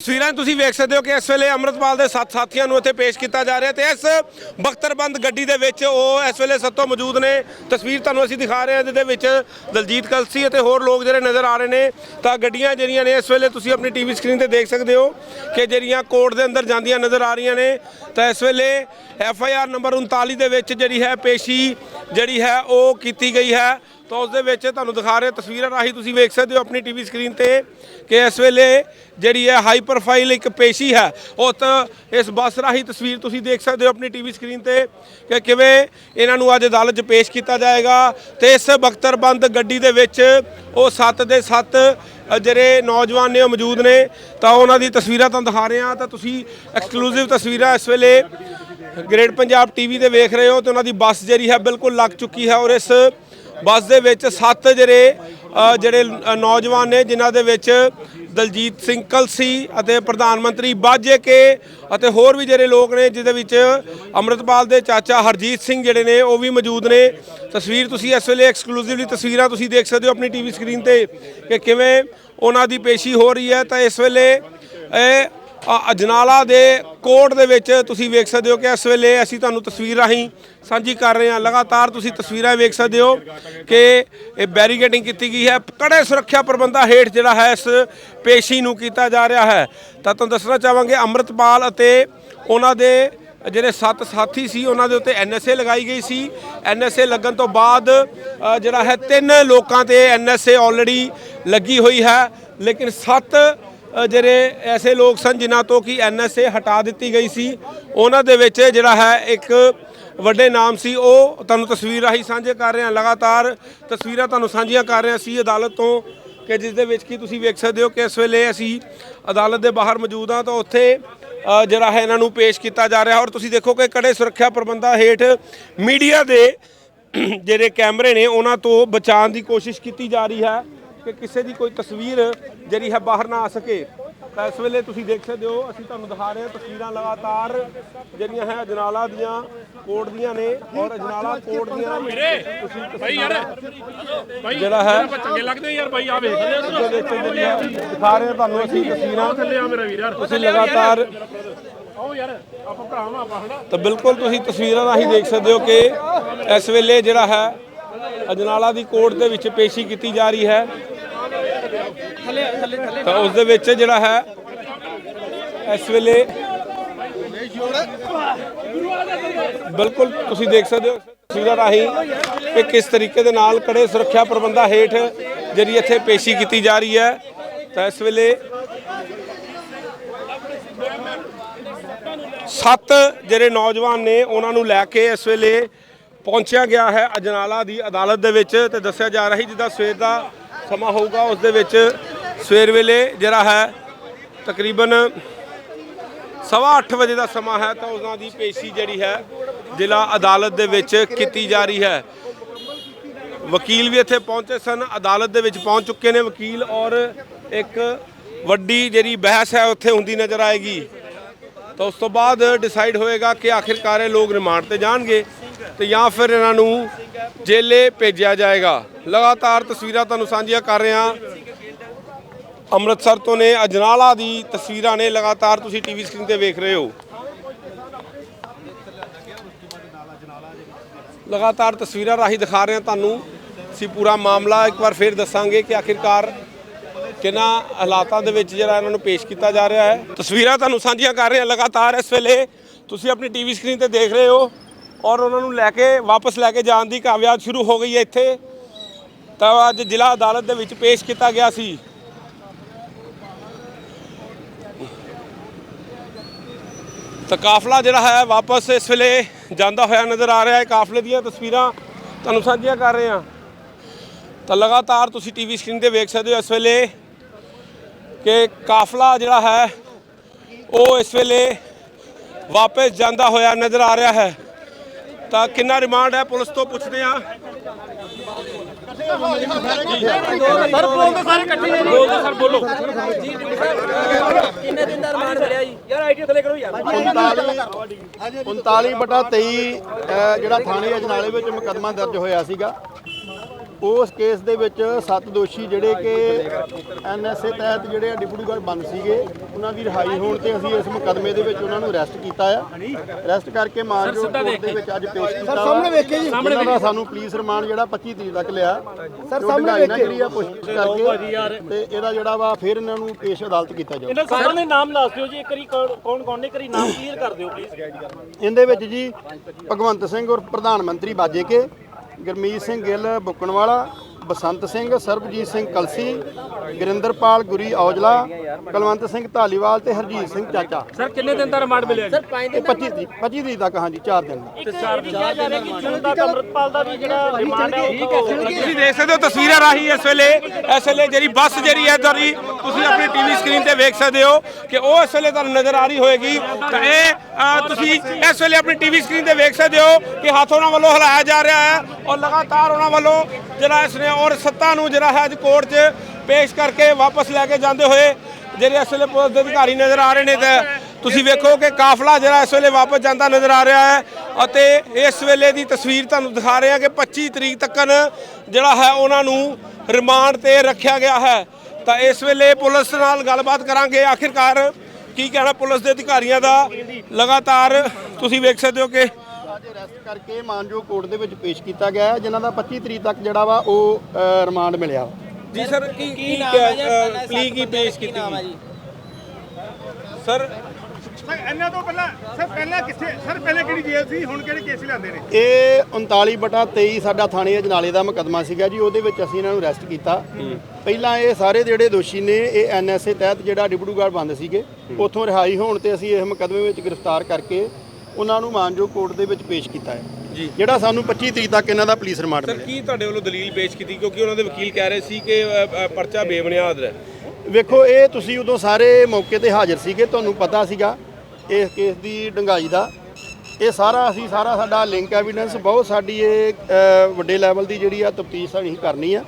ਤਸਵੀਰਾਂ ਤੁਸੀਂ ਵੇਖ ਸਕਦੇ ਹੋ ਕਿ ਇਸ ਵੇਲੇ ਅੰਮ੍ਰਿਤਪਾਲ ਦੇ ਸੱਤ ਸਾਥੀਆਂ ਨੂੰ ਇੱਥੇ ਪੇਸ਼ ਕੀਤਾ ਜਾ ਰਿਹਾ ਤੇ ਇਸ ਬਖਤਰਬੰਦ ਗੱਡੀ ਦੇ ਵਿੱਚ ਉਹ ਇਸ ਵੇਲੇ ਸੱਤੋਂ ਮੌਜੂਦ ਨੇ। ਤਸਵੀਰ ਤੁਹਾਨੂੰ ਅਸੀਂ ਦਿਖਾ ਰਹੇ ਹਾਂ ਜਿਹਦੇ ਵਿੱਚ ਦਲਜੀਤ ਕਲਸੀ ਅਤੇ ਹੋਰ ਲੋਕ ਜਿਹੜੇ ਨਜ਼ਰ ਆ ਰਹੇ ਨੇ। ਤਾਂ ਗੱਡੀਆਂ ਜਿਹੜੀਆਂ ਨੇ, ਇਸ ਵੇਲੇ ਤੁਸੀਂ ਆਪਣੀ ਟੀਵੀ ਸਕਰੀਨ ਤੇ ਦੇਖ ਸਕਦੇ ਹੋ ਕਿ ਜਿਹੜੀਆਂ ਕੋਰਟ ਦੇ ਅੰਦਰ ਜਾਂਦੀਆਂ ਨਜ਼ਰ ਆ ਰਹੀਆਂ ਨੇ। ਤਾਂ ਇਸ ਵੇਲੇ ਐਫ ਆਈ ਆਰ ਨੰਬਰ 39 ਦੇ ਵਿੱਚ ਜਿਹੜੀ ਹੈ ਪੇਸ਼ੀ ਜਿਹੜੀ ਹੈ ਉਹ ਕੀਤੀ ਗਈ ਹੈ। ਤਾਂ ਉਸ ਦੇ ਵਿੱਚ ਤੁਹਾਨੂੰ ਦਿਖਾ ਰਹੇ ਤਸਵੀਰਾਂ ਰਾਹੀਂ ਤੁਸੀਂ ਵੇਖ ਸਕਦੇ ਹੋ ਆਪਣੀ ਟੀਵੀ ਸਕਰੀਨ ਤੇ ਕਿ ਇਸ ਵੇਲੇ ਜਿਹੜੀ ਹੈ ਹਾਈ ਪ੍ਰੋਫਾਈਲ ਇੱਕ ਪੇਸ਼ੀ ਹੈ। ਉਹ ਤਾਂ ਇਸ ਬੱਸ ਰਾਹੀਂ ਤਸਵੀਰ ਤੁਸੀਂ ਦੇਖ ਸਕਦੇ ਹੋ ਆਪਣੀ ਟੀਵੀ ਸਕਰੀਨ ਤੇ ਕਿ ਕਿਵੇਂ ਇਹਨਾਂ ਨੂੰ ਅੱਜ ਅਦਾਲਤ 'ਚ ਪੇਸ਼ ਕੀਤਾ ਜਾਏਗਾ ਤੇ ਇਸ ਬਖਤਰਬੰਦ ਗੱਡੀ ਦੇ ਵਿੱਚ ਉਹ ਸੱਤ ਦੇ ਸੱਤ ਜਿਹੜੇ ਨੌਜਵਾਨ ਨੇ ਉਹ ਮੌਜੂਦ ਨੇ। ਤਾਂ ਉਹਨਾਂ ਦੀ ਤਸਵੀਰਾਂ ਤੁਹਾਨੂੰ ਦਿਖਾ ਰਹੇ ਹਾਂ। ਤਾਂ ਤੁਸੀਂ ਐਕਸਕਲੂਸਿਵ ਤਸਵੀਰਾਂ ਇਸ ਵੇਲੇ ਗ੍ਰੇਟ ਪੰਜਾਬ ਟੀਵੀ ਤੇ ਵੇਖ ਰਹੇ ਹੋ ਤੇ ਉਹਨਾਂ ਦੀ ਬੱਸ ਜਿਹੜੀ ਹੈ ਬਿਲਕੁਲ ਲੱਗ ਚੁੱਕੀ ਹੈ ਔਰ ਇਸ ਬੱਸ ਦੇ ਵਿੱਚ ਸੱਤ ਜਿਹੜੇ ਜਿਹੜੇ ਨੌਜਵਾਨ ਨੇ, ਜਿਨ੍ਹਾਂ ਦੇ ਵਿੱਚ ਦਲਜੀਤ ਸਿੰਘ ਕਲਸੀ ਅਤੇ ਪ੍ਰਧਾਨ ਮੰਤਰੀ ਬਾਜੇ ਕੇ ਅਤੇ ਹੋਰ ਵੀ ਜਿਹੜੇ ਲੋਕ ਨੇ, ਜਿਹਦੇ ਵਿੱਚ ਅੰਮ੍ਰਿਤਪਾਲ ਦੇ ਚਾਚਾ ਹਰਜੀਤ ਸਿੰਘ ਜਿਹੜੇ ਨੇ, ਉਹ ਵੀ ਮੌਜੂਦ ਨੇ। ਤਸਵੀਰ ਤੁਸੀਂ ਇਸ ਵੇਲੇ ਐਕਸਕਲੂਸਿਵਲੀ ਤਸਵੀਰਾਂ ਤੁਸੀਂ ਦੇਖ ਸਕਦੇ ਹੋ ਆਪਣੀ ਟੀਵੀ ਸਕਰੀਨ ਤੇ ਕਿ ਕਿਵੇਂ ਉਹਨਾਂ ਦੀ ਪੇਸ਼ੀ ਹੋ ਰਹੀ ਹੈ। ਤਾਂ ਇਸ ਵੇਲੇ ਇਹ ਅਜਨਾਲਾ ਦੇ ਕੋਰਟ ਦੇ ਵਿੱਚ ਤੁਸੀਂ ਵੇਖ ਸਕਦੇ ਹੋ ਕਿ ਇਸ ਵੇਲੇ ਅਸੀਂ ਤੁਹਾਨੂੰ ਤਸਵੀਰ ਰਾਹੀਂ ਸਾਂਝੀ ਕਰ ਰਹੇ ਹਾਂ। ਲਗਾਤਾਰ ਤੁਸੀਂ ਤਸਵੀਰਾਂ ਵੇਖ ਸਕਦੇ ਹੋ ਕਿ ਇਹ ਬੈਰੀਕੇਡਿੰਗ ਕੀਤੀ ਗਈ ਹੈ। ਕੜੇ ਸੁਰੱਖਿਆ ਪ੍ਰਬੰਧਾਂ ਹੇਠ ਜਿਹੜਾ ਹੈ ਇਸ ਪੇਸ਼ੀ ਨੂੰ ਕੀਤਾ ਜਾ ਰਿਹਾ ਹੈ। ਤਾਂ ਤੁਹਾਨੂੰ ਦੱਸਣਾ ਚਾਹਾਂਗੇ, ਅੰਮ੍ਰਿਤਪਾਲ ਅਤੇ ਉਹਨਾਂ ਦੇ ਜਿਹੜੇ ਸੱਤ ਸਾਥੀ ਸੀ, ਉਹਨਾਂ ਦੇ ਉੱਤੇ ਐਨਐਸਏ ਲਗਾਈ ਗਈ ਸੀ। ਐਨਐਸਏ ਲੱਗਣ ਤੋਂ ਬਾਅਦ ਜਿਹੜਾ ਹੈ ਤਿੰਨ ਲੋਕਾਂ ਤੇ ਐਨਐਸਏ ਆਲਰੇਡੀ ਲੱਗੀ ਹੋਈ ਹੈ। ਲੇਕਿਨ ਸੱਤ ਜਿਹੜੇ ਐਸੇ ਲੋਕ ਸਨ ਜਿਨ੍ਹਾਂ ਤੋਂ ਕਿ ਐਨਐਸਏ ਹਟਾ ਦਿੱਤੀ ਗਈ ਸੀ। ਉਹਨਾਂ ਦੇ ਵਿੱਚ ਜਿਹੜਾ ਹੈ ਇੱਕ ਵੱਡੇ ਨਾਮ ਸੀ। ਉਹ ਤੁਹਾਨੂੰ ਤਸਵੀਰ ਰਾਹੀਂ ਸਾਂਝੇ ਕਰ ਰਹੇ ਹਾਂ। ਲਗਾਤਾਰ ਤਸਵੀਰਾਂ ਤੁਹਾਨੂੰ ਸਾਂਝੀਆਂ ਕਰ ਰਹੇ ਹਾਂ। ਸੀ ਅਦਾਲਤ ਤੋਂ ਕਿ ਜਿਸ ਦੇ ਵਿੱਚ ਕੀ ਤੁਸੀਂ ਵੇਖ ਸਕਦੇ ਹੋ ਕਿ ਇਸ ਵੇਲੇ ਅਸੀਂ ਅਦਾਲਤ ਦੇ ਬਾਹਰ ਮੌਜੂਦ ਹਾਂ ਤਾਂ ਉੱਥੇ ਜਿਹੜਾ ਹੈ ਇਹਨਾਂ ਨੂੰ ਪੇਸ਼ ਕੀਤਾ ਜਾ ਰਿਹਾ। ਔਰ ਤੁਸੀਂ ਦੇਖੋ ਕਿ ਕੜੇ ਸੁਰੱਖਿਆ ਪ੍ਰਬੰਧਾਂ ਹੇਠ ਮੀਡੀਆ ਦੇ ਜਿਹੜੇ ਕੈਮਰੇ ਨੇ, ਉਹਨਾਂ ਤੋਂ ਬਚਾਉਣ ਦੀ ਕੋਸ਼ਿਸ਼ ਕੀਤੀ ਜਾ ਰਹੀ ਹੈ। ਕਿ ਕਿਸੇ ਦੀ ਕੋਈ ਤਸਵੀਰ ਜਿਹੜੀ ਹੈ ਬਾਹਰ ਨਾ ਆ ਸਕੇ। ਤਾਂ ਇਸ ਵੇਲੇ ਤੁਸੀਂ ਦੇਖ ਸਕਦੇ ਹੋ ਅਸੀਂ ਤੁਹਾਨੂੰ ਦਿਖਾ ਰਹੇ ਹਾਂ ਤਸਵੀਰਾਂ ਲਗਾਤਾਰ ਜਿਹੜੀਆਂ ਹੈ ਅਜਨਾਲਾ ਦੀਆਂ ਕੋਰਟ ਦੀਆਂ ਨੇ ਔਰ ਅਜਨਾਲਾ ਕੋਰਟ ਦੀਆਂ ਤੁਸੀਂ ਭਾਈ ਯਾਰ ਭਾਈ ਜਿਹੜਾ ਹੈ ਚੰਗੇ ਲੱਗਦੇ ਯਾਰ ਭਾਈ ਆ ਵੇਖ ਦਿਖਾ ਰਹੇ ਹਾਂ ਤੁਹਾਨੂੰ ਅਸੀਂ ਤਸਵੀਰਾਂ। ਥੱਲੇ ਆ ਮੇਰਾ ਵੀਰ ਯਾਰ। ਤੁਸੀਂ ਲਗਾਤਾਰ ਆਓ ਯਾਰ ਆਪਾਂ ਭਰਾਵਾਂ ਆਪਾਂ ਹਨਾ? ਤਾਂ ਬਿਲਕੁਲ ਤੁਸੀਂ ਤਸਵੀਰਾਂ ਰਾਹੀਂ ਦੇਖ ਸਕਦੇ ਹੋ ਕਿ ਇਸ ਵੇਲੇ ਜਿਹੜਾ ਹੈ ਅਜਨਾਲਾ ਦੀ ਕੋਰਟ ਦੇ ਵਿੱਚ ਪੇਸ਼ੀ ਕੀਤੀ ਜਾ ਰਹੀ ਹੈ। ਤਾਂ ਉਸ ਦੇ ਵਿੱਚ ਜਿਹੜਾ ਹੈ ਇਸ ਵੇਲੇ ਬਿਲਕੁਲ ਤੁਸੀਂ ਦੇਖ ਸਕਦੇ ਹੋ ਤਸਵੀਰਾਂ ਰਾਹੀਂ ਕਿ ਕਿਸ ਤਰੀਕੇ ਦੇ ਨਾਲ ਕੜੇ ਸੁਰੱਖਿਆ ਪ੍ਰਬੰਧਾਂ ਹੇਠ ਜਿਹੜੀ ਇੱਥੇ ਪੇਸ਼ੀ ਕੀਤੀ ਜਾ ਰਹੀ ਹੈ। ਤਾਂ ਇਸ ਵੇਲੇ ਸੱਤ ਜਿਹੜੇ ਨੌਜਵਾਨ ਨੇ ਉਹਨਾਂ ਨੂੰ ਲੈ ਕੇ ਇਸ ਵੇਲੇ ਪਹੁੰਚਿਆ ਗਿਆ ਹੈ ਅਜਨਾਲਾ ਦੀ ਅਦਾਲਤ ਦੇ ਵਿੱਚ ਤੇ ਦੱਸਿਆ ਜਾ ਰਿਹਾ ਹੈ ਜਿੱਦਾਂ ਸਵੇਰ ਦਾ ਸਮਾਂ ਹੋਊਗਾ, ਉਸ ਦੇ ਵਿੱਚ ਸਵੇਰ ਵੇਲੇ ਜਿਹੜਾ ਹੈ ਤਕਰੀਬਨ ਸਵਾ ਅੱਠ ਵਜੇ ਦਾ ਸਮਾਂ ਹੈ ਤਾਂ ਉਹਨਾਂ ਦੀ ਪੇਸ਼ੀ ਜਿਹੜੀ ਹੈ ਜ਼ਿਲ੍ਹਾ ਅਦਾਲਤ ਦੇ ਵਿੱਚ ਕੀਤੀ ਜਾ ਰਹੀ ਹੈ। ਵਕੀਲ ਵੀ ਇੱਥੇ ਪਹੁੰਚੇ ਸਨ, ਅਦਾਲਤ ਦੇ ਵਿੱਚ ਪਹੁੰਚ ਚੁੱਕੇ ਨੇ ਵਕੀਲ ਔਰ ਇੱਕ ਵੱਡੀ ਜਿਹੜੀ ਬਹਿਸ ਹੈ ਉੱਥੇ ਹੁੰਦੀ ਨਜ਼ਰ ਆਏਗੀ। ਤਾਂ ਉਸ ਤੋਂ ਬਾਅਦ ਡਿਸਾਈਡ ਹੋਏਗਾ ਕਿ ਆਖਿਰਕਾਰ ਇਹ ਲੋਕ ਰਿਮਾਂਡ ਤੇ ਜਾਣਗੇ। ਤੇ ਜਾਂ ਫਿਰ ਇਹਨਾਂ ਨੂੰ ਜੇਲੇ ਭੇਜਿਆ ਜਾਏਗਾ। ਲਗਾਤਾਰ ਤਸਵੀਰਾਂ ਤੁਹਾਨੂੰ ਸਾਂਝੀਆਂ ਕਰ ਰਹੇ ਹਾਂ। ਅੰਮ੍ਰਿਤਸਰ ਤੋਂ ਨੇ ਅਜਨਾਲਾ ਦੀ ਤਸਵੀਰਾਂ ਨੇ ਲਗਾਤਾਰ ਤੁਸੀਂ ਟੀਵੀ ਸਕਰੀਨ ਤੇ ਵੇਖ ਰਹੇ ਹੋ। ਲਗਾਤਾਰ ਤਸਵੀਰਾਂ ਰਾਹੀਂ ਦਿਖਾ ਰਹੇ ਹਾਂ ਤੁਹਾਨੂੰ। ਅਸੀਂ ਪੂਰਾ ਮਾਮਲਾ ਇੱਕ ਵਾਰ ਫੇਰ ਦੱਸਾਂਗੇ ਕਿ ਆਖਿਰਕਾਰ ਕਿਹਨਾਂ ਹਾਲਾਤਾਂ ਦੇ ਵਿੱਚ ਜਿਹੜਾ ਇਹਨਾਂ ਨੂੰ ਪੇਸ਼ ਕੀਤਾ ਜਾ ਰਿਹਾ ਹੈ। ਤਸਵੀਰਾਂ ਤੁਹਾਨੂੰ ਸਾਂਝੀਆਂ ਕਰ ਰਹੇ ਹਾਂ ਲਗਾਤਾਰ ਇਸ ਵੇਲੇ। ਤੁਸੀਂ ਆਪਣੀ ਟੀਵੀ ਸਕਰੀਨ ਤੇ ਦੇਖ ਰਹੇ ਹੋ। ਔਰ ਉਹਨਾਂ ਨੂੰ ਲੈ ਕੇ ਵਾਪਸ ਲੈ ਕੇ ਜਾਣ ਦੀ ਕਾਮਯਾਬ ਸ਼ੁਰੂ ਹੋ ਗਈ ਹੈ ਇੱਥੇ। ਤਾਂ ਅੱਜ ਜ਼ਿਲ੍ਹਾ ਅਦਾਲਤ ਦੇ ਵਿੱਚ ਪੇਸ਼ ਕੀਤਾ ਗਿਆ ਸੀ। ਤਾਂ ਕਾਫਲਾ ਜਿਹੜਾ ਹੈ ਵਾਪਸ ਇਸ ਵੇਲੇ ਜਾਂਦਾ ਹੋਇਆ ਨਜ਼ਰ ਆ ਰਿਹਾ ਹੈ। ਕਾਫਲੇ ਦੀਆਂ ਤਸਵੀਰਾਂ ਤੁਹਾਨੂੰ ਸਾਂਝੀਆਂ ਕਰ ਰਹੇ ਹਾਂ। ਤਾਂ ਲਗਾਤਾਰ ਤੁਸੀਂ ਟੀਵੀ ਸਕਰੀਨ ਤੇ ਵੇਖ ਸਕਦੇ ਹੋ ਇਸ ਵੇਲੇ ਕਿ ਕਾਫਲਾ ਜਿਹੜਾ ਹੈ, ਉਹ ਇਸ ਵੇਲੇ ਵਾਪਸ ਜਾਂਦਾ ਹੋਇਆ ਨਜ਼ਰ ਆ ਰਿਹਾ ਹੈ। ਤਾਂ ਕਿੰਨਾ ਰਿਮਾਂਡ ਹੈ ਪੁਲਿਸ ਤੋਂ ਪੁੱਛਦੇ ਆ ਸਰ ਬੋਲ ਸਾਰੇ ਇਕੱਠੇ ਨੇ। ਬੋਲ ਸਰ ਬੋਲੋ। ਕਿੰਨੇ ਦਿਨ ਦਾ ਰਿਮਾਂਡ ਮਿਲਿਆ ਜੀ? ਯਾਰ ਆਈਡੀ ਥੱਲੇ ਕਰੋ ਯਾਰ। 39 ਬਟਾ 23 ਅਹ ਜਿਹੜਾ ਥਾਣੇ ਅਜਨਾਲੇ ਵਿੱਚ ਮੁਕੱਦਮਾ ਦਰਜ ਹੋਇਆ ਸੀਗਾ। ਉਸ ਕੇਸ ਦੇ ਵਿੱਚ ਸੱਤ ਦੋਸ਼ੀ ਜਿਹੜੇ ਕਿ ਐਨਐਸਏ ਤਹਿਤ ਜਿਹੜੇ ਆ ਡਿਪਟੀ ਬੰਦ ਸੀਗੇ ਉਹਨਾਂ ਦੀ ਰਿਹਾਈ ਹੋਣ ਤੇ ਅਸੀਂ ਇਸ ਮੁਕਦਮੇ ਦੇ ਵਿੱਚ ਉਹਨਾਂ ਨੂੰ ਅਰੈਸਟ ਕੀਤਾ ਆ। ਅਰੈਸਟ ਕਰਕੇ ਮਾਨਜੋ ਕੋਰਟ ਦੇ ਵਿੱਚ ਅੱਜ ਪੇਸ਼ ਕੀਤਾ ਸਰ ਸਾਹਮਣੇ ਵੇਖੇ ਜੀ। ਸਾਹਮਣੇ ਦਾ ਸਾਨੂੰ ਪੁਲਿਸ ਰਿਮਾਂਡ ਜਿਹੜਾ 25 ਤਰੀਕ ਤੱਕ ਲਿਆ। ਸਰ ਸਾਹਮਣੇ ਵੇਖੇ ਜਿਹੜੀ ਆ ਕਰਕੇ ਤੇ ਇਹਦਾ ਜਿਹੜਾ ਵਾ ਫਿਰ ਇਹਨਾਂ ਨੂੰ ਪੇਸ਼ ਅਦਾਲਤ ਕੀਤਾ ਜਾਊ। ਇਹਨਾਂ ਸਾਰਿਆਂ ਦੇ ਨਾਮ ਦੱਸ ਦਿਓ ਜੀ ਇੱਕ ਵਾਰੀ ਕੌਣ ਕੌਣ ਨੇ ਇੱਕ ਵਾਰੀ ਨਾਮ ਕਲੀਅਰ ਕਰ ਦਿਓ ਪਲੀਜ਼ ਇਹਦੇ ਵਿੱਚ ਜੀ ਭਗਵੰਤ ਸਿੰਘ ਔਰ ਪ੍ਰਧਾਨ ਮੰਤਰੀ ਬਾਜੇਕੇ ਗੁਰਮੀਤ ਸਿੰਘ ਗਿੱਲ ਬੁੱਕਣ ਵਾਲਾ ਬਸੰਤ ਸਿੰਘ ਸਰਬਜੀਤ ਸਿੰਘ ਕਲਸੀ ਗੁਰਿੰਦਰਪਾਲ ਗੁਰੀ ਔਜਲਾ ਕਲਵੰਤ ਸਿੰਘ ਧਾਲੀਵਾਲ ਤੇ ਹਰਜੀਤ ਸਿੰਘ ਚਾਚਾ। ਸਰ ਕਿੰਨੇ ਦਿਨ ਦਾ ਰਿਮਾਂਡ ਮਿਲਿਆ ਇਹ 25 ਤਰੀਕ 25 ਤਰੀਕ ਤੱਕ ਹਾਂਜੀ 4 ਦਿਨ ਦੀ। ਚਾਰ ਵੀ ਕਿਹਾ ਜਾ ਰਿਹਾ ਕਿ ਜੂਨ ਤੱਕ ਅੰਮ੍ਰਿਤਪਾਲ ਦਾ ਵੀ ਜਿਹੜਾ ਰਿਮਾਂਡ ਹੈ ਠੀਕ ਹੈ ਤੁਸੀਂ ਦੇਖ ਸਕਦੇ ਹੋ ਤਸਵੀਰਾਂ ਰਾਹੀਂ ਇਸ ਵੇਲੇ ਇਸ ਵੇਲੇ ਜਿਹੜੀ ਬੱਸ ਜਿਹੜੀ ਹੈ ਤੁਹਾਡੀ ਤੁਸੀਂ ਆਪਣੀ ਟੀਵੀ ਸਕਰੀਨ ਤੇ ਵੇਖ ਸਕਦੇ ਹੋ ਕਿ ਉਹ ਇਸ ਵੇਲੇ ਤੁਹਾਨੂੰ ਨਜ਼ਰ ਆ ਰਹੀ ਹੋਏਗੀ। ਤਾਂ ਇਹ ਤੁਸੀਂ ਇਸ ਵੇਲੇ ਆਪਣੀ ਟੀਵੀ ਸਕਰੀਨ ਤੇ ਵੇਖ ਸਕਦੇ ਹੋ ਕਿ ਹੱਥ ਉਹਨਾਂ ਵੱਲੋਂ ਹਿਲਾਇਆ ਜਾ ਰਿਹਾ ਹੈ ਔਰ ਲਗਾਤਾਰ ਉਹਨਾਂ ਵੱਲੋਂ ਜਿਹੜਾ ਇਸ ਨੇ ਔਰ ਸੱਤਾ ਨੂੰ ਜਿਹੜਾ ਹੈ ਅੱਜ ਕੋਰਟ 'ਚ ਪੇਸ਼ ਕਰਕੇ ਵਾਪਸ ਲੈ ਕੇ ਜਾਂਦੇ ਹੋਏ ਜਿਹੜੇ ਇਸ ਵੇਲੇ ਪੁਲਿਸ ਦੇ ਅਧਿਕਾਰੀ ਨਜ਼ਰ ਆ ਰਹੇ ਨੇ ਤਾਂ ਤੁਸੀਂ ਵੇਖੋ ਕਿ ਕਾਫਲਾ ਜਿਹੜਾ ਇਸ ਵੇਲੇ ਵਾਪਸ ਜਾਂਦਾ ਨਜ਼ਰ ਆ ਰਿਹਾ ਹੈ ਅਤੇ ਇਸ ਵੇਲੇ ਦੀ ਤਸਵੀਰ ਤੁਹਾਨੂੰ ਦਿਖਾ ਰਹੇ ਹਾਂ ਕਿ 25 ਤਰੀਕ ਤੱਕ ਜਿਹੜਾ ਹੈ ਉਹਨਾਂ ਨੂੰ ਰਿਮਾਂਡ ਤੇ ਰੱਖਿਆ ਗਿਆ ਹੈ। ਤਾਂ ਇਸ ਵੇਲੇ ਪੁਲਿਸ ਨਾਲ ਗੱਲਬਾਤ ਕਰਾਂਗੇ। ਆਖਿਰਕਾਰ ਕੀ ਕਹਿਣਾ ਪੁਲਿਸ ਦੇ ਅਧਿਕਾਰੀਆਂ ਦਾ? ਲਗਾਤਾਰ ਤੁਸੀਂ ਵੇਖ ਸਕਦੇ ਹੋ ਕਿ ਅਰੈਸਟ ਕਰਕੇ ਮਾਨਜੋ ਕੋਰਟ ਦੇ ਵਿੱਚ ਪੇਸ਼ ਕੀਤਾ ਗਿਆ ਹੈ ਜਿਨ੍ਹਾਂ ਦਾ 25 ਤਰੀਕ ਤੱਕ ਜਿਹੜਾ ਵਾ ਉਹ ਰਿਮਾਂਡ ਮਿਲਿਆ ਵਾ। ਜੀ ਸਰ ਕੀ ਕੀ ਪਲੀ ਕੀ ਪੇਸ਼ ਕੀਤੀ ਗਈ? ਸਰ ਸਰ ਇਹਨਾਂ ਤੋਂ ਪਹਿਲਾਂ ਸਰ ਪਹਿਲਾਂ ਕਿੱਥੇ ਸਰ ਪਹਿਲੇ ਕਿਹੜੀ ਜੇਲ੍ਹ ਸੀ? ਹੁਣ ਕਿਹੜੇ ਕੇਸ ਲਿਆਂਦੇ ਨੇ? ਇਹ 39 ਬਟਾ 23 ਸਾਡਾ ਥਾਣੇ ਅਜਨਾਲੇ ਦਾ ਮੁਕੱਦਮਾ ਸੀਗਾ ਜੀ ਉਹਦੇ ਵਿੱਚ ਅਸੀਂ ਇਹਨਾਂ ਨੂੰ ਅਰੈਸਟ ਕੀਤਾ। ਪਹਿਲਾਂ ਇਹ ਸਾਰੇ ਜਿਹੜੇ ਦੋਸ਼ੀ ਨੇ ਇਹ ਐਨਐਸਏ ਤਹਿਤ ਜਿਹੜਾ ਡਿਬੜੂਗੜ੍ਹ ਬੰਦ ਸੀਗੇ ਉੱਥੋਂ ਰਿਹਾਈ ਹੋਣ ਤੇ ਅਸੀਂ ਇਸ ਮੁਕੱਦਮੇ ਵਿੱਚ ਗ੍ਰਿਫਤਾਰ ਕਰਕੇ ਉਹਨਾਂ ਨੂੰ ਮਾਨਜੋ ਕੋਰਟ ਦੇ ਵਿੱਚ ਪੇਸ਼ ਕੀਤਾ ਹੈ। ਜੀ। ਜਿਹੜਾ ਸਾਨੂੰ 25 ਤਰੀਕ ਤੱਕ ਇਹਨਾਂ ਦਾ ਪੁਲਿਸ ਰਿਮਾਂਡ ਸਰ ਮਿਲਿਆ। ਕੀ ਤੁਹਾਡੇ ਵੱਲੋਂ ਦਲੀਲ ਪੇਸ਼ ਕੀਤੀ? ਕਿਉਂਕਿ ਉਹਨਾਂ ਦੇ ਵਕੀਲ ਕਹਿ ਰਹੇ ਸੀ ਕਿ ਅ, ਅ, ਪਰਚਾ ਬੇਬੁਨਿਆਦ ਹੈ। ਵੇਖੋ ਇਹ ਤੁਸੀਂ ਉਦੋਂ ਸਾਰੇ ਮੌਕੇ ਤੇ ਹਾਜ਼ਰ ਸੀਗੇ ਤੁਹਾਨੂੰ ਪਤਾ ਸੀਗਾ ਇਸ ਕੇਸ ਦੀ ਡੰਗਾਈ ਦਾ। ਇਹ ਸਾਰਾ ਅਸੀਂ ਸਾਰਾ ਸਾਡਾ ਲਿੰਕ ਐਵੀਡੈਂਸ ਬਹੁਤ ਸਾਡੀ ਇਹ ਅ, ਵੱਡੇ ਲੈਵਲ ਦੀ ਜਿਹੜੀ ਆ ਤਫਤੀਸ਼ ਸਾਡੀ ਕਰਨੀ ਆ।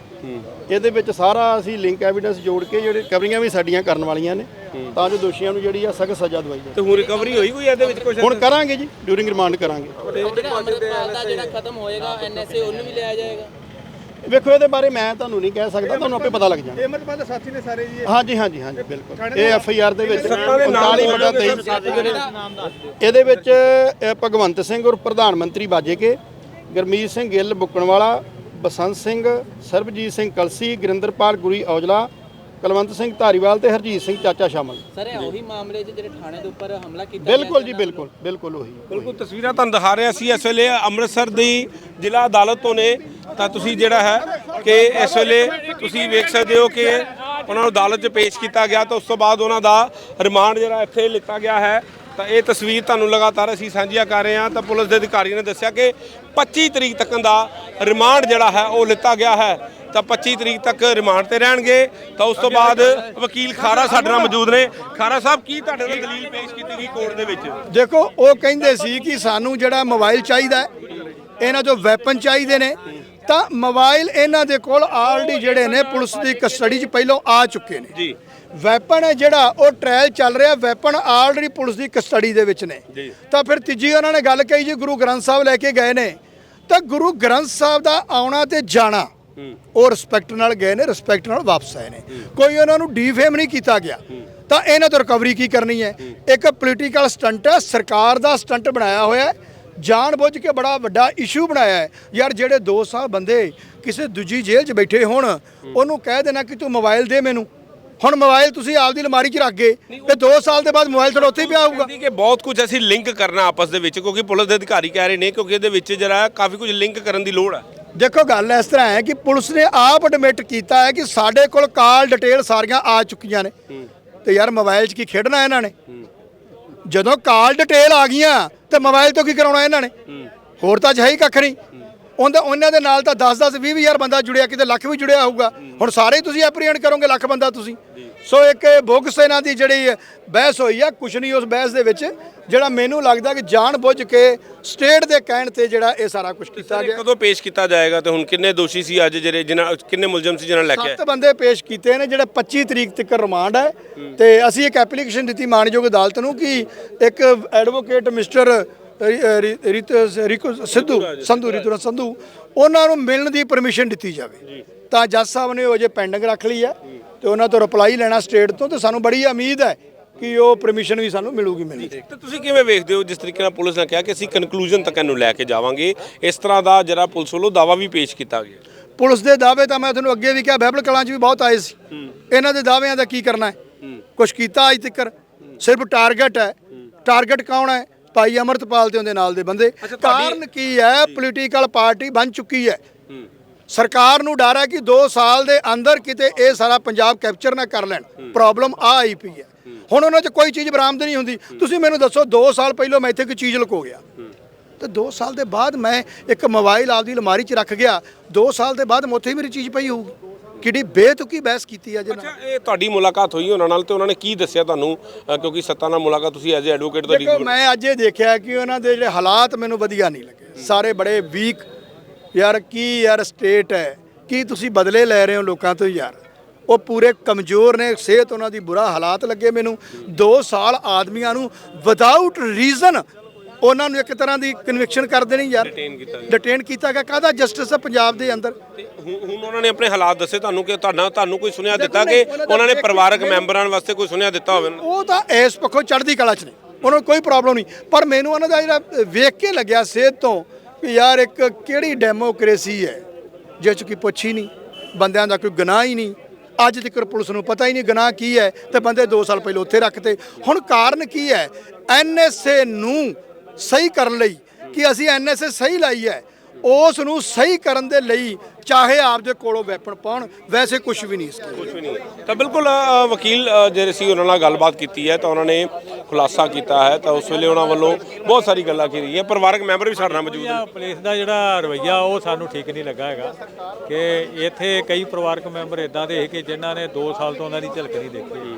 ਇਹਦੇ ਵਿੱਚ ਸਾਰਾ ਅਸੀਂ ਲਿੰਕ ਐਵੀਡੈਂਸ ਜੋੜ ਕੇ ਜਿਹੜੇ ਕਵਰੀਆਂ ਵੀ ਸਾਡੀਆਂ ਕਰਨ ਵਾਲੀਆਂ ਨੇ। ਤਾਂ ਜੋ ਦੋਸ਼ੀਆਂ ਨੂੰ ਜਿਹੜੀ ਆ ਸਖਤ ਸਜ਼ਾ ਦਵਾਈ ਜਾਵੇ। ਤੇ ਹੁਣ ਰਿਕਵਰੀ ਹੋਈ ਕੋਈ ਇਹਦੇ ਵਿੱਚ ਕੁਝ ਹੁਣ ਕਰਾਂਗੇ ਜੀ ਡਿਊਰਿੰਗ ਰਿਮਾਂਡ ਕਰਾਂਗੇ। ਜਿਹੜਾ ਅੰਮ੍ਰਿਤਪਾਲ ਦਾ ਜਿਹੜਾ ਖਤਮ ਹੋਏਗਾ ਐਨਐਸਏ ਉਹਨੂੰ ਵੀ ਲਿਆ ਜਾਏਗਾ। ਵੇਖੋ ਇਹਦੇ ਬਾਰੇ ਮੈਂ ਤੁਹਾਨੂੰ ਨਹੀਂ ਕਹਿ ਸਕਦਾ ਤੁਹਾਨੂੰ ਆਪੇ ਪਤਾ ਲੱਗ ਜਾਣਾ। ਅਮਰਪਾਲ ਦੇ ਸਾਥੀ ਨੇ ਸਾਰੇ ਜੀ ਹਾਂਜੀ ਹਾਂਜੀ ਹਾਂਜੀ ਬਿਲਕੁਲ। ਇਹ ਐਫ ਆਈ ਆਰ ਦੇ ਵਿੱਚ ਸੱਤਾਂ ਦੇ ਨਾਮ 39 ਬੋਲ ਬਟਾ ਦਿਓ 23 ਇਹਦੇ ਵਿੱਚ ਭਗਵੰਤ ਸਿੰਘ ਔਰ ਪ੍ਰਧਾਨ ਮੰਤਰੀ ਬਾਜੇਕੇ ਗੁਰਮੀਤ ਸਿੰਘ ਗਿੱਲ ਬੁੱਕਣਵਾਲਾ ਬਸੰਤ ਸਿੰਘ ਸਰਬਜੀਤ ਸਿੰਘ ਕਲਸੀ ਗੁਰਿੰਦਰਪਾਲ ਗੁਰੀ ਔਜਲਾ ਕੁਲਵੰਤ ਸਿੰਘ ਧਾਰੀਵਾਲ ਤੇ ਹਰਜੀਤ ਸਿੰਘ ਚਾਚਾ ਸ਼ਾਮਲ। ਸਰ ਇਹ ਉਹੀ ਮਾਮਲੇ 'ਚ ਜਿਹੜੇ ਥਾਣੇ ਦੇ ਉੱਪਰ ਹਮਲਾ ਕੀਤਾ ਬਿਲਕੁਲ ਜੀ ਬਿਲਕੁਲ ਬਿਲਕੁਲ ਉਹੀ। ਬਿਲਕੁਲ ਤਸਵੀਰਾਂ ਤੁਹਾਨੂੰ ਦਿਖਾ ਰਹੇ ਸੀ ਇਸ ਵੇਲੇ ਅੰਮ੍ਰਿਤਸਰ ਦੀ ਜ਼ਿਲ੍ਹਾ ਅਦਾਲਤ ਤੋਂ ਨੇ। ਤਾਂ ਤੁਸੀਂ ਜਿਹੜਾ ਹੈ ਕਿ ਇਸ ਵੇਲੇ ਤੁਸੀਂ ਵੇਖ ਸਕਦੇ ਹੋ ਕਿ ਉਹਨਾਂ ਨੂੰ ਅਦਾਲਤ 'ਚ ਪੇਸ਼ ਕੀਤਾ ਗਿਆ। ਤਾਂ ਉਸ ਤੋਂ ਬਾਅਦ ਉਹਨਾਂ ਦਾ ਰਿਮਾਂਡ ਜਿਹੜਾ ਇੱਥੇ ਲਿੱਤਾ ਗਿਆ ਹੈ। ਤਾਂ ਇਹ ਤਸਵੀਰ ਤੁਹਾਨੂੰ ਲਗਾਤਾਰ ਅਸੀਂ ਸਾਂਝੀਆਂ ਕਰ ਰਹੇ ਹਾਂ। ਤਾਂ ਪੁਲਿਸ ਦੇ ਅਧਿਕਾਰੀ ਨੇ ਦੱਸਿਆ ਕਿ 25 ਤਰੀਕ ਤੱਕ ਦਾ ਰਿਮਾਂਡ ਜਿਹੜਾ ਹੈ ਉਹ ਲਿੱਤਾ ਗਿਆ ਹੈ। ਤਾਂ 25 ਤਰੀਕ ਤੱਕ ਰਿਮਾਂਡ ਤੇ ਰਹਿਣਗੇ। ਤਾਂ ਉਸ ਤੋਂ ਬਾਅਦ ਵਕੀਲ ਖਾਰਾ ਸਾਡੇ ਨਾਲ ਮੌਜੂਦ ਨੇ। ਖਾਰਾ ਸਾਹਿਬ ਕੀ ਤੁਹਾਡੇ ਵੱਲੋਂ ਦਲੀਲ ਪੇਸ਼ ਕੀਤੀ ਗਈ ਕੋਰਟ ਦੇ ਵਿੱਚ? ਦੇਖੋ ਉਹ ਕਹਿੰਦੇ ਸੀ ਕਿ ਸਾਨੂੰ ਜਿਹੜਾ ਮੋਬਾਈਲ ਚਾਹੀਦਾ ਇਹਨਾਂ ਜੋ ਵੈਪਨ ਚਾਹੀਦੇ ਨੇ। ਤਾਂ ਮੋਬਾਈਲ ਇਹਨਾਂ ਦੇ ਕੋਲ ਆਲਰੇਡੀ ਜਿਹੜੇ ਨੇ ਪੁਲਿਸ ਦੀ ਕਸਟਡੀ 'ਚ ਪਹਿਲਾਂ ਆ ਚੁੱਕੇ ਨੇ। ਜੀ। ਵੈਪਨ ਹੈ ਜਿਹੜਾ ਉਹ ਟ੍ਰਾਇਲ ਚੱਲ ਰਿਹਾ ਵੈਪਨ ਆਲਰੇਡੀ ਪੁਲਿਸ ਦੀ ਕਸਟਡੀ ਦੇ ਵਿੱਚ ਨੇ। ਤਾਂ ਫਿਰ ਤੀਜੀ ਉਹਨਾਂ ਨੇ ਗੱਲ ਕਹੀ ਜੀ ਗੁਰੂ ਗ੍ਰੰਥ ਸਾਹਿਬ ਲੈ ਕੇ ਗਏ ਨੇ। ਤਾਂ ਗੁਰੂ ਗ੍ਰੰਥ ਸਾਹਿਬ ਦਾ ਆਉਣਾ ਤੇ ਜਾਣਾ ਉਹ ਰਿਸਪੈਕਟ ਨਾਲ ਗਏ ਨੇ ਰਿਸਪੈਕਟ ਨਾਲ ਵਾਪਸ ਆਏ ਨੇ। ਕੋਈ ਉਹਨਾਂ ਨੂੰ ਡੀਫੇਮ ਨਹੀਂ ਕੀਤਾ ਗਿਆ। ਤਾਂ ਇਹਨਾਂ ਤੋਂ ਰਿਕਵਰੀ ਕੀ ਕਰਨੀ ਹੈ? ਇੱਕ ਪੋਲੀਟੀਕਲ ਸਟੰਟ ਹੈ ਸਰਕਾਰ ਦਾ ਸਟੰਟ ਬਣਾਇਆ ਹੋਇਆ ਹੈ। ਜਾਣ ਬੁੱਝ ਕੇ ਬੜਾ ਵੱਡਾ ਇਸ਼ੂ ਬਣਾਇਆ ਹੈ। ਯਾਰ ਜਿਹੜੇ 2 ਸਾਲ ਬੰਦੇ ਕਿਸੇ ਦੂਜੀ ਜੇਲ੍ਹ 'ਚ ਬੈਠੇ ਹੋਣ ਉਹਨੂੰ ਕਹਿ ਦੇਣਾ ਕਿ ਤੂੰ ਮੋਬਾਈਲ ਦੇ ਮੈਨੂੰ। ਹੁਣ ਮੋਬਾਈਲ ਤੁਸੀਂ ਆਪਦੀ ਅਲਮਾਰੀ 'ਚ ਰੱਖ ਗਏ ਤੇ 2 ਸਾਲ ਦੇ ਬਾਅਦ ਮੋਬਾਈਲ ਤੁਹਾਡਾ ਉੱਥੇ ਹੀ ਪਿਆ ਹੋਊਗਾ। ਕਿ ਬਹੁਤ ਕੁਝ ਅਸੀਂ ਲਿੰਕ ਕਰਨਾ ਆਪਸ ਦੇ ਵਿੱਚ ਕਿਉਂਕਿ ਪੁਲਿਸ ਦੇ ਅਧਿਕਾਰੀ ਕਹਿ ਰਹੇ ਨੇ ਕਿਉਂਕਿ ਇਹਦੇ ਵਿੱਚ ਜਿਹੜਾ ਕਾਫੀ ਕੁਝ ਲਿੰਕ ਕਰਨ ਦੀ ਲੋੜ ਹੈ। ਦੇਖੋ ਗੱਲ ਇਸ ਤਰ੍ਹਾਂ ਹੈ ਕਿ ਪੁਲਿਸ ਨੇ ਆਪ ਐਡਮਿਟ ਕੀਤਾ ਹੈ ਕਿ ਸਾਡੇ ਕੋਲ ਕਾਲ ਡਿਟੇਲ ਸਾਰੀਆਂ ਆ ਚੁੱਕੀਆਂ ਨੇ। ਤੇ ਯਾਰ ਮੋਬਾਈਲ 'ਚ ਕੀ ਖੇਡਣਾ ਇਹਨਾਂ ਨੇ? ਜਦੋਂ ਕਾਲ ਡਿਟੇਲ ਆ ਗਈਆਂ ਤੇ ਮੋਬਾਈਲ ਤੋਂ ਕੀ ਕਰਾਉਣਾ ਇਹਨਾਂ ਨੇ? ਹੋਰ ਤਾਂ ਹੈ ਹੀ ਕੱਖ ਨਹੀਂ। ਉਹਦਾ ਉਹਨਾਂ ਦੇ ਨਾਲ ਤਾਂ 10 10 20 ਹਜ਼ਾਰ ਬੰਦਾ ਜੁੜਿਆ ਕਿਤੇ ਲੱਖ ਵੀ ਜੁੜਿਆ ਹੋਊਗਾ। ਹੁਣ ਸਾਰੇ ਤੁਸੀਂ ਐਪਰੀਹੈਂਡ ਕਰੋਗੇ ਲੱਖ ਬੰਦਾ ਤੁਸੀਂ। ਸੋ ਇੱਕ ਬੁੱਕਸ ਇਹਨਾਂ ਦੀ ਜਿਹੜੀ ਬਹਿਸ ਹੋਈ ਆ ਕੁਛ ਨਹੀਂ ਉਸ ਬਹਿਸ ਦੇ ਵਿੱਚ ਜਿਹੜਾ ਮੈਨੂੰ ਲੱਗਦਾ ਕਿ ਜਾਣ ਬੁੱਝ ਕੇ ਸਟੇਟ ਦੇ ਕਹਿਣ ਤੇ ਜਿਹੜਾ ਇਹ ਸਾਰਾ ਕੁਝ ਕੀਤਾ ਗਿਆ। ਕਦੋਂ ਪੇਸ਼ ਕੀਤਾ ਜਾਏਗਾ ਤੇ ਹੁਣ ਕਿੰਨੇ ਦੋਸ਼ੀ ਸੀ ਅੱਜ ਜਿਹੜੇ ਜਿਨ੍ਹਾਂ ਕਿੰਨੇ ਮੁਲਜ਼ਮ ਸੀ ਜਿਨ੍ਹਾਂ ਲੈ ਕੇ ਆਏ? ਸੱਤ ਬੰਦੇ ਪੇਸ਼ ਕੀਤੇ ਨੇ ਜਿਹੜੇ 25 ਤਰੀਕ ਤੱਕ ਰਿਮਾਂਡ ਹੈ। ਤੇ ਅਸੀਂ ਇੱਕ ਐਪਲੀਕੇਸ਼ਨ ਦਿੱਤੀ ਮਾਨਯੋਗ ਅਦਾਲਤ ਨੂੰ ਕਿ ਇੱਕ ਐਡਵੋਕੇਟ ਮਿਸਟਰ ਰੀਤ ਰਿਕੂ ਸਿੱਧੂ ਸੰਧੂ ਰਿਤੂ ਸੰਧੂ ਉਹਨਾਂ ਨੂੰ ਮਿਲਣ ਦੀ ਪਰਮਿਸ਼ਨ ਦਿੱਤੀ ਜਾਵੇ। ਤਾਂ ਜੱਜ ਸਾਹਿਬ ਨੇ ਉਹ ਜੇ ਪੈਂਡਿੰਗ ਰੱਖ ਲਈ ਹੈ। ਤੇ ਉਹਨਾਂ ਤੋਂ ਰਿਪਲਾਈ ਲੈਣਾ ਸਟੇਟ ਤੋਂ ਤੇ ਸਾਨੂੰ ਬੜੀ ਉਮੀਦ ਹੈ ਕਿ ਉਹ ਪਰਮਿਸ਼ਨ ਵੀ ਸਾਨੂੰ ਮਿਲੂਗੀ ਮਿਲਣੀ। ਤੇ ਤੁਸੀਂ ਕਿਵੇਂ ਵੇਖਦੇ ਹੋ ਜਿਸ ਤਰੀਕੇ ਨਾਲ ਪੁਲਿਸ ਨੇ ਕਿਹਾ ਕਿ ਅਸੀਂ ਕਨਕਲੂਜਨ ਤੱਕ ਇਹਨੂੰ ਲੈ ਕੇ ਜਾਵਾਂਗੇ ਇਸ ਤਰ੍ਹਾਂ ਦਾ ਜਿਹੜਾ ਪੁਲਿਸ ਵੱਲੋਂ ਦਾਵਾ ਵੀ ਪੇਸ਼ ਕੀਤਾ ਗਿਆ? ਪੁਲਿਸ ਦੇ ਦਾਅਵੇ ਤਾਂ ਮੈਂ ਤੁਹਾਨੂੰ ਅੱਗੇ ਵੀ ਕਿਹਾ ਬਹਿਬਲ ਕਲਾਂ 'ਚ ਵੀ ਬਹੁਤ ਆਏ ਸੀ। ਇਹਨਾਂ ਦੇ ਦਾਅਵਿਆਂ ਦਾ ਕੀ ਕਰਨਾ ਹੈ? ਕੁਝ ਕੀਤਾ ਅੱਜ ਤੱਕ? ਸਿਰਫ ਟਾਰਗੇਟ ਹੈ। ਟਾਰਗੇਟ ਕੌਣ ਹੈ? ਭਾਈ ਅਮਰਤਪਾਲ ਤੇ ਉਹਦੇ ਨਾਲ ਦੇ ਬੰਦੇ। ਕਾਰਨ ਕੀ ਹੈ? ਪੋਲੀਟੀਕਲ ਪਾਰਟੀ ਬਣ ਚੁੱਕੀ ਹੈ। ਸਰਕਾਰ ਨੂੰ ਡਰ ਹੈ ਕਿ 2 ਸਾਲ ਦੇ ਅੰਦਰ ਕਿਤੇ ਇਹ ਸਾਰਾ ਪੰਜਾਬ ਕੈਪਚਰ ਨਾ ਕਰ ਲੈਣ। ਪ੍ਰੋਬਲਮ ਆ ਆਈ ਪਈ ਹੈ। ਹੁਣ ਉਹਨਾਂ 'ਚ ਕੋਈ ਚੀਜ਼ ਬਰਾਮਦ ਨਹੀਂ ਹੁੰਦੀ। ਤੁਸੀਂ ਮੈਨੂੰ ਦੱਸੋ 2 ਸਾਲ ਪਹਿਲਾਂ ਮੈਂ ਇੱਥੇ ਕੋਈ ਚੀਜ਼ ਲੁਕੋ ਗਿਆ। ਤੇ 2 ਸਾਲ ਦੇ ਬਾਅਦ ਮੈਂ ਇੱਕ ਮੋਬਾਈਲ ਆਪਦੀ ਅਲਮਾਰੀ 'ਚ ਰੱਖ ਗਿਆ। 2 ਸਾਲ ਦੇ ਬਾਅਦ ਹੀ ਮੇਰੀ ਚੀਜ਼ ਪਈ ਹੋਊਗੀ। ਕਿਹੜੀ ਬੇਤੁਕੀ ਬਹਿਸ ਕੀਤੀ ਹੈ ਜਨਾਬ ਅੱਛਾ ਇਹ ਤੁਹਾਡੀ ਮੁਲਾਕਾਤ ਹੋਈ ਉਹਨਾਂ ਨਾਲ ਤੇ ਉਹਨਾਂ ਨੇ ਕੀ ਦੱਸਿਆ ਤੁਹਾਨੂੰ? ਕਿਉਂਕਿ ਸੱਤਾ ਨਾਲ ਮੁਲਾਕਾਤ ਤੁਸੀਂ ਐਜ਼ ਐਡਵੋਕੇਟ ਦਾ ਦੇਖੋ ਮੈਂ ਅੱਜ ਇਹ ਦੇਖਿਆ ਕਿ ਉਹਨਾਂ ਦੇ ਜਿਹੜੇ ਹਾਲਾਤ ਮੈਨੂੰ ਵਧੀਆ ਨਹੀਂ ਲੱਗੇ। ਸਾਰੇ ਬੜੇ ਵੀਕ ਯਾਰ ਕੀ ਯਾਰ ਸਟੇਟ ਹੈ? ਕੀ ਤੁਸੀਂ ਬਦਲੇ ਲੈ ਰਹੇ ਹੋ ਲੋਕਾਂ ਤੋਂ ਯਾਰ? ਉਹ ਪੂਰੇ ਕਮਜ਼ੋਰ ਨੇ ਸਿਹਤ ਉਹਨਾਂ ਦੀ ਬੁਰਾ ਹਾਲਾਤ ਲੱਗੇ ਮੈਨੂੰ। 2 ਸਾਲ ਆਦਮੀਆਂ ਨੂੰ ਵਿਦਆਊਟ ਰੀਜ਼ਨ ਉਹਨਾਂ ਨੂੰ ਇੱਕ ਤਰ੍ਹਾਂ ਦੀ ਕਨਵਿਕਸ਼ਨ ਕਰ ਦੇਣੀ ਯਾਰ। Detain ਕੀਤਾ ਗਿਆ। ਡਿਟੇਨ ਕੀਤਾ ਗਿਆ। ਕਾਹਦਾ ਜਸਟਿਸ ਹੈ ਪੰਜਾਬ ਦੇ ਅੰਦਰ? ਤੇ ਹੁਣ ਹੁਣ ਉਹਨਾਂ ਨੇ ਆਪਣੇ ਹਾਲਾਤ ਦੱਸੇ ਤੁਹਾਨੂੰ ਕਿ ਤੁਹਾਡਾ ਤੁਹਾਨੂੰ ਕੋਈ ਸੁਨੇਹਾ ਦਿੱਤਾ ਕਿ ਉਹਨਾਂ ਨੇ ਪਰਿਵਾਰਕ ਮੈਂਬਰਾਂ ਵਾਸਤੇ ਕੋਈ ਸੁਨੇਹਾ ਦਿੱਤਾ ਹੋਵੇ? ਉਹ ਤਾਂ ਇਸ ਪੱਖੋਂ ਚੜ੍ਹਦੀ ਕਲਾ 'ਚ ਨੇ। ਉਹਨਾਂ ਨੂੰ ਕੋਈ ਪ੍ਰੋਬਲਮ ਨਹੀਂ। ਪਰ ਮੈਨੂੰ ਉਹਨਾਂ ਦਾ ਜਿਹੜਾ ਵੇਖ ਕੇ ਲੱਗਿਆ ਸਿਹਤ ਤੋਂ ਕਿ ਯਾਰ ਇੱਕ ਕਿਹੜੀ ਡੈਮੋਕ੍ਰੇਸੀ ਹੈ? ਜਿਸ 'ਚ ਕੋਈ ਪੁੱਛ ਹੀ ਨਹੀਂ, ਬੰਦਿਆਂ ਦਾ ਕੋਈ ਗੁਨਾਹ ਹੀ ਨਹੀਂ। ਅੱਜ ਤੱਕ ਪੁਲਿਸ ਨੂੰ ਪਤਾ ਹੀ ਨਹੀਂ ਗੁਨਾਹ ਕੀ ਹੈ ਤੇ ਬੰਦੇ 2 ਸਾਲ ਪਹਿਲਾਂ ਉੱਥੇ ਰੱਖਤੇ। ਹੁਣ ਕਾਰਨ ਕੀ ਹੈ? ਐਨਐਸਏ ਨੂੰ ਸਹੀ ਕਰਨ ਲਈ ਕਿ ਅਸੀਂ ਐਨਐਸਏ ਸਹੀ ਲਾਈ ਹੈ, ਉਸ ਨੂੰ ਸਹੀ ਕਰਨ ਦੇ ਲਈ ਚਾਹੇ ਆਪਦੇ ਕੋਲੋਂ ਵੈਪਨ ਪਾਉਣ ਵੈਸੇ ਕੁਝ ਵੀ ਨਹੀਂ ਇਸ ਕੁਝ ਵੀ ਨਹੀਂ। ਤਾਂ ਬਿਲਕੁਲ ਵਕੀਲ ਜਿਹੜੇ ਸੀ ਉਹਨਾਂ ਨਾਲ ਗੱਲਬਾਤ ਕੀਤੀ ਹੈ ਤਾਂ ਉਹਨਾਂ ਨੇ ਖੁਲਾਸਾ ਕੀਤਾ ਹੈ ਤਾਂ ਉਸ ਵੇਲੇ ਉਹਨਾਂ ਵੱਲੋਂ ਬਹੁਤ ਸਾਰੀ ਗੱਲਾਂ ਕੀਤੀਆਂ ਪਰਿਵਾਰਕ ਮੈਂਬਰ ਵੀ ਸਾਡੇ ਨਾਲ ਮੌਜੂਦ ਨੇ। ਪੁਲਿਸ ਦਾ ਜਿਹੜਾ ਰਵਈਆ ਉਹ ਸਾਨੂੰ ਠੀਕ ਨਹੀਂ ਲੱਗਾ ਹੈਗਾ ਕਿ ਇੱਥੇ ਕਈ ਪਰਿਵਾਰਕ ਮੈਂਬਰ ਇਦਾਂ ਦੇ ਕਿ ਜਿਨ੍ਹਾਂ ਨੇ 2 ਸਾਲ ਤੋਂ ਉਹਨਾਂ ਦੀ ਝਲਕ ਨਹੀਂ ਦੇਖੀ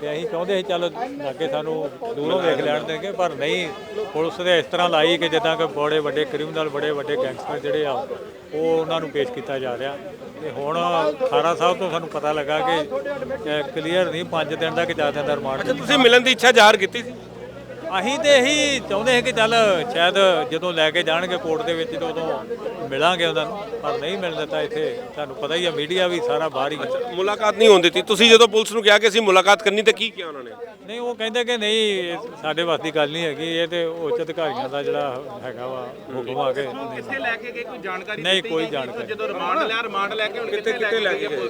ਤੇ ਅਸੀਂ ਚਾਹੁੰਦੇ ਸੀ ਚੱਲ ਅੱਗੇ ਸਾਨੂੰ ਦੂਰੋਂ ਦੇਖ ਲੈਣ ਦੇਣਗੇ ਪਰ ਨਹੀਂ। ਪੁਲਿਸ ਦੇ ਇਸ ਤਰ੍ਹਾਂ ਲਾਈ ਕਿ ਜਿੱਦਾਂ ਕਿ ਬੜੇ ਵੱਡੇ ਕ੍ਰਿਮੀਨਲ ਬੜੇ ਵੱਡੇ ਗੈਂਗਸਟਰ ਜਿਹੜੇ ਆ ਉਹ ਉਹਨਾਂ ਨੂੰ ਪੇਸ਼ ਕੀਤਾ ਜਾ ਰਿਹਾ। ਤੇ ਹੁਣ ਖਾਰਾ ਸਾਹਿਬ ਤੋਂ ਸਾਨੂੰ ਪਤਾ ਲੱਗਾ ਕਿ ਕਲੀਅਰ ਨਹੀਂ 5 ਦਿਨ ਦਾ ਕਿ 4 ਦਿਨ ਦਾ ਰਿਮਾਂਡ ਤੁਸੀਂ ਮਿਲਣ ਦੀ ਇੱਛਾ ਜ਼ਾਹਰ ਕੀਤੀ ਸੀ? ਅਸੀਂ ਤੇ ਇਹੀ ਚਾਹੁੰਦੇ ਹਾਂ ਕਿ ਚੱਲ ਸ਼ਾਇਦ ਜਦੋਂ ਲੈ ਕੇ ਜਾਣਗੇ ਕੋਰਟ ਦੇ ਵਿੱਚ ਤੇ ਉਦੋਂ ਮਿਲਾਂਗੇ ਉਹਨਾਂ ਨੂੰ। ਪਰ ਨਹੀਂ ਮਿਲ ਦਿੱਤਾ ਇੱਥੇ। ਤੁਹਾਨੂੰ ਪਤਾ ਹੀ ਆ ਮੀਡੀਆ ਵੀ ਸਾਰਾ ਬਾਹਰ ਹੀ ਹੈ। ਮੁਲਾਕਾਤ ਨਹੀਂ ਹੋਣ ਦਿੱਤੀ। ਤੁਸੀਂ ਜਦੋਂ ਪੁਲਿਸ ਨੂੰ ਕਿਹਾ ਕਿ ਅਸੀਂ ਮੁਲਾਕਾਤ ਕਰਨੀ ਤੇ ਕੀ ਕਿਹਾ ਉਹਨਾਂ ਨੇ? ਨਹੀਂ ਉਹ ਕਹਿੰਦੇ ਕਿ ਨਹੀਂ ਇਹ ਸਾਡੇ ਵੱਸ ਦੀ ਗੱਲ ਨਹੀਂ ਹੈਗੀ ਇਹ ਤੇ ਉੱਚ ਅਧਿਕਾਰੀਆਂ ਦਾ ਜਿਹੜਾ ਹੈਗਾ ਵਾ ਹੁਕਮ ਆ ਕੇ। ਕਿੱਥੇ ਲੈ ਕੇ ਗਏ? ਕੋਈ ਜਾਣਕਾਰੀ ਨਹੀਂ ਕੋਈ? ਜਾਣਕਾਰੀ ਜਦੋਂ ਰਿਮਾਂਡ ਲਿਆ ਰਿਮਾਂਡ ਲੈ ਕੇ ਹੁਣ ਕਿੱਥੇ ਕਿੱਥੇ ਲੈ ਕੇ ਗਏ?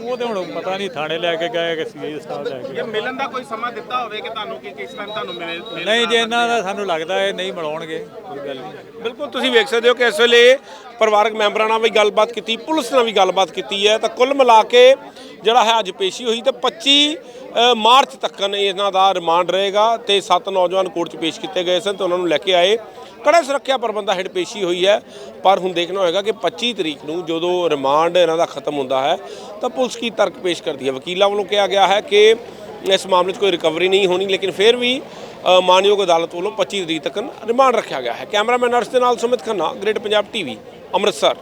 ਉਹ ਤੇ ਹੁਣ ਪਤਾ ਨਹੀਂ ਥਾਣੇ ਲੈ ਕੇ ਗਏ ਕਿ ਸੀਐਸ ਸਾਹਿਬ ਲੈ ਕੇ ਜੇ ਮਿਲਣ ਦਾ ਕੋਈ ਸਮਾਂ ਦਿੱਤਾ ਹੋਵੇ ਕਿ ਤੁਹਾਨੂੰ ਕਿ ਕਿਸ ਟਾਈਮ ਤੁਹਾਨੂੰ ਮਿਲੇ ਮਿਲ- ਨਹੀਂ ਜੇ ਇਹਨਾਂ ਦਾ? ਸਾਨੂੰ ਲੱਗਦਾ ਇਹ ਨਹੀਂ ਮਿਲਾਉਣਗੇ ਕੋਈ ਗੱਲ ਨਹੀਂ। ਬਿਲਕੁਲ ਤੁਸੀਂ ਵੇਖ ਸਕਦੇ ਹੋ ਕਿ ਇਸ ਵੇਲੇ ਪਰਿਵਾਰਕ ਮੈਂਬਰਾਂ ਨਾਲ ਵੀ ਗੱਲਬਾਤ ਕੀਤੀ ਪੁਲਿਸ ਨਾਲ ਵੀ ਗੱਲਬਾਤ ਕੀਤੀ ਹੈ ਤਾਂ ਕੁੱਲ ਮਿਲਾ ਕੇ ਜਿਹੜਾ ਹੈ ਅੱਜ ਪੇਸ਼ੀ ਹੋਈ ਤੇ 25 ਮਾਰਚ ਤੱਕ ਇਹਨਾਂ ਦਾ ਰਿਮਾਂਡ ਰਹੇਗਾ ਤੇ ਸੱਤ ਨੌਜਵਾਨ ਕੋਰਟ 'ਚ ਪੇਸ਼ ਕੀਤੇ ਗਏ ਸਨ ਤੇ ਉਹਨਾਂ ਨੂੰ ਲੈ ਕੇ ਆਏ। ਕੜਾ ਸੁਰੱਖਿਆ ਪ੍ਰਬੰਧਾਂ ਹੇਠ ਪੇਸ਼ੀ ਹੋਈ ਹੈ, ਪਰ ਹੁਣ ਦੇਖਣਾ ਹੋਏਗਾ ਕਿ 25 ਤਰੀਕ ਨੂੰ ਜਦੋਂ ਰਿਮਾਂਡ ਇਹਨਾਂ ਦਾ ਖਤਮ ਹੁੰਦਾ ਹੈ, ਤਾਂ ਪੁਲਿਸ ਕੀ ਤਰਕ ਪੇਸ਼ ਕਰਦੀ ਹੈ? ਵਕੀਲਾਂ ਵੱਲੋਂ ਕਿਹਾ ਗਿਆ ਹੈ ਕਿ ਇਸ ਮਾਮਲੇ 'ਚ ਕੋਈ ਰਿਕਵਰੀ ਨਹੀਂ ਹੋਣੀ, ਲੇਕਿਨ ਫਿਰ ਵੀ ਮਾਨਯੋਗ ਅਦਾਲਤ ਵੱਲੋਂ 25 ਤਰੀਕ ਤੱਕ ਰਿਮਾਂਡ ਰੱਖਿਆ ਗਿਆ ਹੈ। ਕੈਮਰਾਮੈਨ ਅਰਸ਼ ਦੇ ਨਾਲ ਸੁਮਿਤ ਖੰਨਾ, ਗ੍ਰੇਟ ਪੰਜਾਬ ਟੀਵੀ, ਅੰਮ੍ਰਿਤਸਰ।